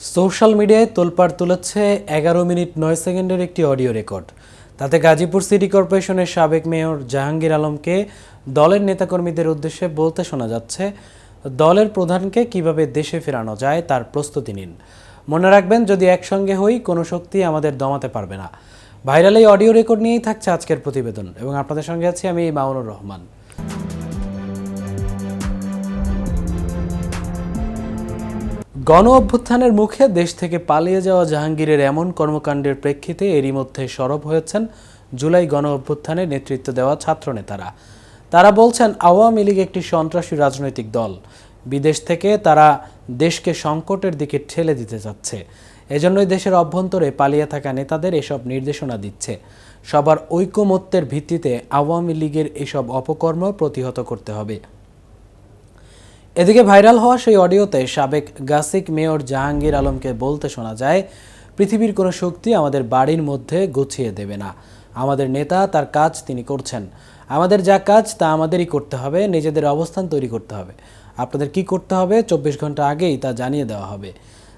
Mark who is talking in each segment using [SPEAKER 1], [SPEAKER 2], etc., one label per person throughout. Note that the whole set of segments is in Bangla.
[SPEAKER 1] সোশ্যাল মিডিয়ায় তোলপাড় তুলেছে এগারো মিনিট নয় সেকেন্ডের একটি অডিও রেকর্ড। তাতে গাজীপুর সিটি কর্পোরেশনের সাবেক মেয়র জাহাঙ্গীর আলমকে দলের নেতাকর্মীদের উদ্দেশ্যে বলতে শোনা যাচ্ছে, দলের প্রধানকে কীভাবে দেশে ফেরানো যায় তার প্রস্তুতি নিন। মনে রাখবেন, যদি একসঙ্গে হই, কোনো শক্তি আমাদের দমাতে পারবে না। ভাইরাল এই অডিও রেকর্ড নিয়েই থাকছে আজকের প্রতিবেদন, এবং আপনাদের সঙ্গে আছি আমি মামুনুর রহমান। গণ অভ্যুত্থানের মুখে দেশ থেকে পালিয়ে যাওয়া জাহাঙ্গীরের এমন কর্মকাণ্ডের প্রেক্ষিতে এরই মধ্যে সরব হয়েছেন জুলাই গণ অভ্যুত্থানে নেতৃত্ব দেওয়া ছাত্রনেতারা। তারা বলছেন, আওয়ামী লীগ একটি সন্ত্রাসী রাজনৈতিক দল। বিদেশ থেকে তারা দেশকে সংকটের দিকে ঠেলে দিতে যাচ্ছে। এজন্যই দেশের অভ্যন্তরে পালিয়ে থাকা নেতাদের এসব নির্দেশনা দিচ্ছে। সবার ঐকমত্যের ভিত্তিতে আওয়ামী লীগের এসব অপকর্ম প্রতিহত করতে হবে। এদিকে ভাইরাল হওয়া সেই অডিওতে সাবেক গাসিক মেয়র জাহাঙ্গীর আলমকে বলতে শোনা যায়, পৃথিবীর কোনো শক্তি আমাদের বাড়ির মধ্যে গুছিয়ে দেবে না। আমাদের নেতা তার কাজ তিনি করছেন। আমাদের যা কাজ তা আমাদেরই করতে হবে, নিজেদের অবস্থান তৈরি করতে হবে। আপনাদের কি করতে হবে চব্বিশ ঘণ্টা আগেই তা জানিয়ে দেওয়া হবে।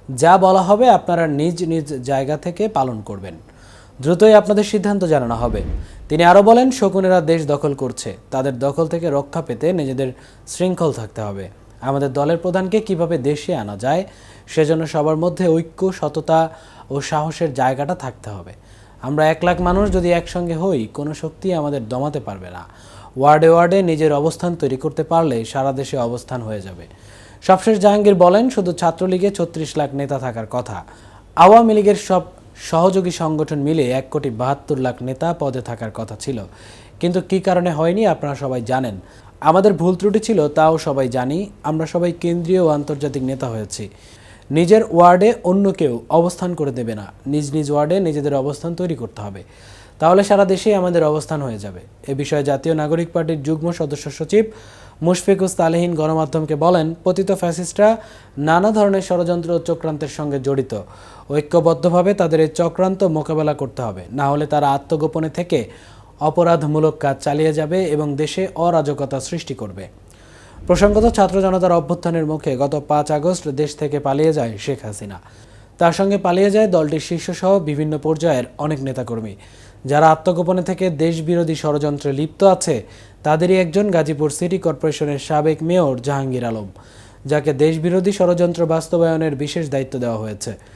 [SPEAKER 1] যা বলা হবে আপনারা নিজ নিজ জায়গা থেকে পালন করবেন। দ্রুতই আপনাদের সিদ্ধান্ত জানানো হবে। তিনি আরও বলেন, শকুনেরা দেশ দখল করছে। তাদের দখল থেকে রক্ষা পেতে নিজেদের শৃঙ্খল থাকতে হবে। আমাদের দলের প্রধানকে কীভাবে দেশে আনা যায়, সেজন্য সবার মধ্যে ঐক্য, সততা ও সাহসের জায়গাটা থাকতে হবে। আমরা এক লাখ মানুষ যদি একসঙ্গে হই, কোনো শক্তি আমাদের দমাতে পারবে না। ওয়ার্ডে ওয়ার্ডে নিজের অবস্থান তৈরি করতে পারলে সারা দেশে অবস্থান হয়ে যাবে। সবশেষ জাহাঙ্গীর বলেন, শুধু ছাত্রলীগে ছত্রিশ লাখ নেতা থাকার কথা। আওয়ামী লীগের সব সহযোগী সংগঠন মিলে এক কোটি বাহাত্তর লাখ নেতা পদে থাকার কথা ছিল। কিন্তু কি কারণে হয়নি আপনারা সবাই জানেন। আমাদের ভুল ত্রুটি ছিল, তাও সবাই জানি। আমরা সবাই কেন্দ্রীয় ও আন্তর্জাতিক নেতা হয়েছি। নিজের ওয়ার্ডে অন্য কেউ অবস্থান করে দেবে না। নিজ নিজ ওয়ার্ডে নিজেদের অবস্থান তৈরি করতে হবে। তাহলে সারা দেশেই আমাদের অবস্থান হয়ে যাবে। এ বিষয়ে জাতীয় নাগরিক পার্টির যুগ্ম সদস্য সচিব মুশফিকুস তালেহীন গণমাধ্যমকে বলেন, পতিত ফ্যাসিস্টরা নানা ধরনের ষড়যন্ত্র ও চক্রান্তের সঙ্গে জড়িত। ঐক্যবদ্ধভাবে তাদের এই চক্রান্ত মোকাবেলা করতে হবে। না হলে তারা আত্মগোপনে থেকে অপরাধমূলক কাজ চালিয়ে যাবে এবং দেশে অরাজকতা সৃষ্টি করবে। প্রসঙ্গত ছাত্র জনতার অভ্যুত্থানের মুখে গত পাঁচ আগস্ট দেশ থেকে পালিয়ে যায় শেখ হাসিনা। তার সঙ্গে পালিয়ে যায় দলটির শীর্ষসহ বিভিন্ন পর্যায়ের অনেক নেতাকর্মী। যারা আত্মগোপনে থেকে দেশবিরোধী ষড়যন্ত্রে লিপ্ত আছে, তাদেরই একজন গাজীপুর সিটি কর্পোরেশনের সাবেক মেয়র জাহাঙ্গীর আলম, যাকে দেশবিরোধী ষড়যন্ত্র বাস্তবায়নের বিশেষ দায়িত্ব দেওয়া হয়েছে।